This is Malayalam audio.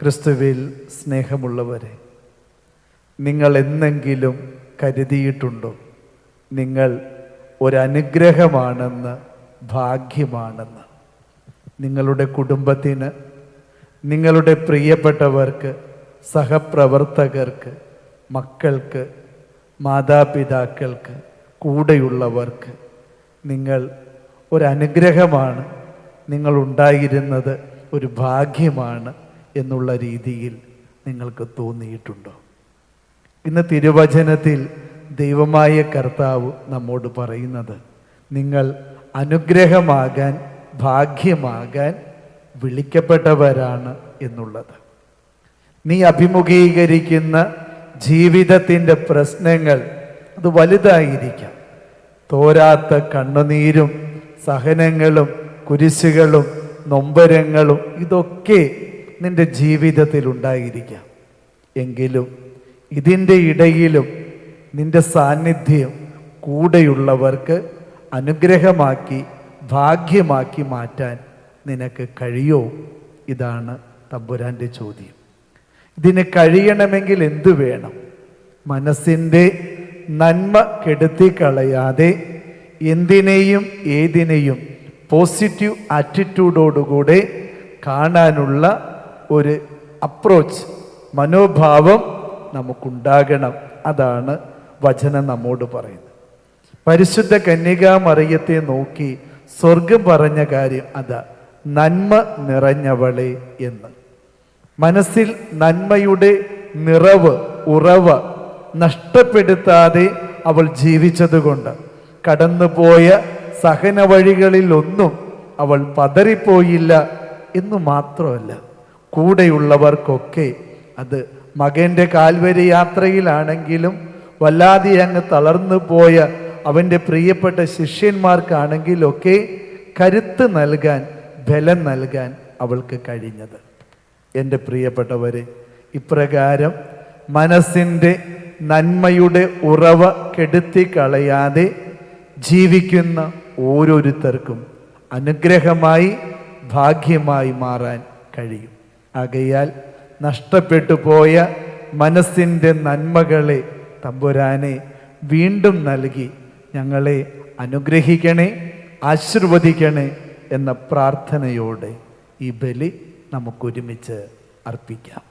ക്രിസ്തുവിൽ സ്നേഹമുള്ളവരെ നിങ്ങൾ എന്നെങ്കിലും കരുതിയിട്ടുണ്ടോ? നിങ്ങൾ ഒരനുഗ്രഹമാണെന്ന് ഭാഗ്യമാണെന്ന്. നിങ്ങളുടെ കുടുംബത്തിന് നിങ്ങളുടെ പ്രിയപ്പെട്ടവർക്ക് സഹപ്രവർത്തകർക്ക് മക്കൾക്ക് മാതാപിതാക്കൾക്ക് കൂടെയുള്ളവർക്ക് നിങ്ങൾ ഒരനുഗ്രഹമാണ്. നിങ്ങളുണ്ടായിരുന്നത് ഒരു ഭാഗ്യമാണ്. എന്നുള്ള രീതിയിൽ നിങ്ങൾക്ക് തോന്നിയിട്ടുണ്ടോ? ഇന്ന് തിരുവചനത്തിൽ ദൈവമായ കർത്താവ് നമ്മോട് പറയുന്നത് നിങ്ങൾ അനുഗ്രഹമാകാൻ ഭാഗ്യമാകാൻ വിളിക്കപ്പെട്ടവരാണ് എന്നുള്ളത്. നീ അഭിമുഖീകരിക്കുന്ന ജീവിതത്തിന്റെ പ്രശ്നങ്ങൾ അത് വലുതായിരിക്കാം. തോരാത്ത കണ്ണുനീരും സഹനങ്ങളും കുരിശുകളും നൊമ്പരങ്ങളും ഇതൊക്കെ നിന്റെ ജീവിതത്തിൽ ഉണ്ടായിരിക്കാം എങ്കിലും ഇതിന്റെ ഇടയിലും നിന്റെ സാന്നിധ്യം കൂടെയുള്ളവർക്ക് അനുഗ്രഹമാക്കി ഭാഗ്യമാക്കി മാറ്റാൻ നിനക്ക് കഴിയോ? ഇതാണ് തമ്പുരാന്റെ ചോദ്യം. ഇതിന് കഴിയണമെങ്കിൽ എന്തു വേണം? മനസ്സിന്റെ നന്മ കെടുത്തിക്കളയാതെ എന്തിനേയും ഏതിനെയും പോസിറ്റീവ് ആറ്റിറ്റ്യൂഡോടുകൂടെ കാണാനുള്ള ഒരു അപ്രോച്ച് മനോഭാവം നമുക്കുണ്ടാകണം. അതാണ് വചനം നമ്മോട് പറയുന്നത്. പരിശുദ്ധ കന്യകാമറിയത്തെ നോക്കി സ്വർഗം പറഞ്ഞ കാര്യം അതാ നന്മ നിറഞ്ഞവളെ എന്ന്. മനസ്സിൽ നന്മയുടെ നിറവ് ഉറവ് നഷ്ടപ്പെടുത്താതെ അവൾ ജീവിച്ചതുകൊണ്ട് കടന്നുപോയ സഹന വഴികളിലൊന്നും അവൾ പതറിപ്പോയില്ല എന്ന് മാത്രമല്ല. കൂടെയുള്ളവർക്കൊക്കെ അത് മകന്റെ കാൽവരി യാത്രയിലാണെങ്കിലും വല്ലാതെ അങ്ങ് തളർന്നു പോയ അവന്റെ പ്രിയപ്പെട്ട ശിഷ്യന്മാർക്കാണെങ്കിലൊക്കെ കരുത്ത് നൽകാൻ ബലം നൽകാൻ അവൾക്ക് കഴിഞ്ഞത്. എന്റെ പ്രിയപ്പെട്ടവരെ ഇപ്രകാരം മനസ്സിന്റെ നന്മയുടെ ഉറവ കെടുത്തിക്കളയാതെ ജീവിക്കുന്ന ഓരോരുത്തർക്കും അനുഗ്രഹമായി ഭാഗ്യമായി മാറാൻ കഴിയും. ആകയാൽ നഷ്ടപ്പെട്ടു പോയ മനസ്സിന്റെ നന്മകളെ തമ്പുരാനെ വീണ്ടും നൽകി ഞങ്ങളെ അനുഗ്രഹിക്കണേ ആശീർവദിക്കണേ എന്ന പ്രാർത്ഥനയോടെ ഈ ബലി നമുക്കൊരുമിച്ച് അർപ്പിക്കാം.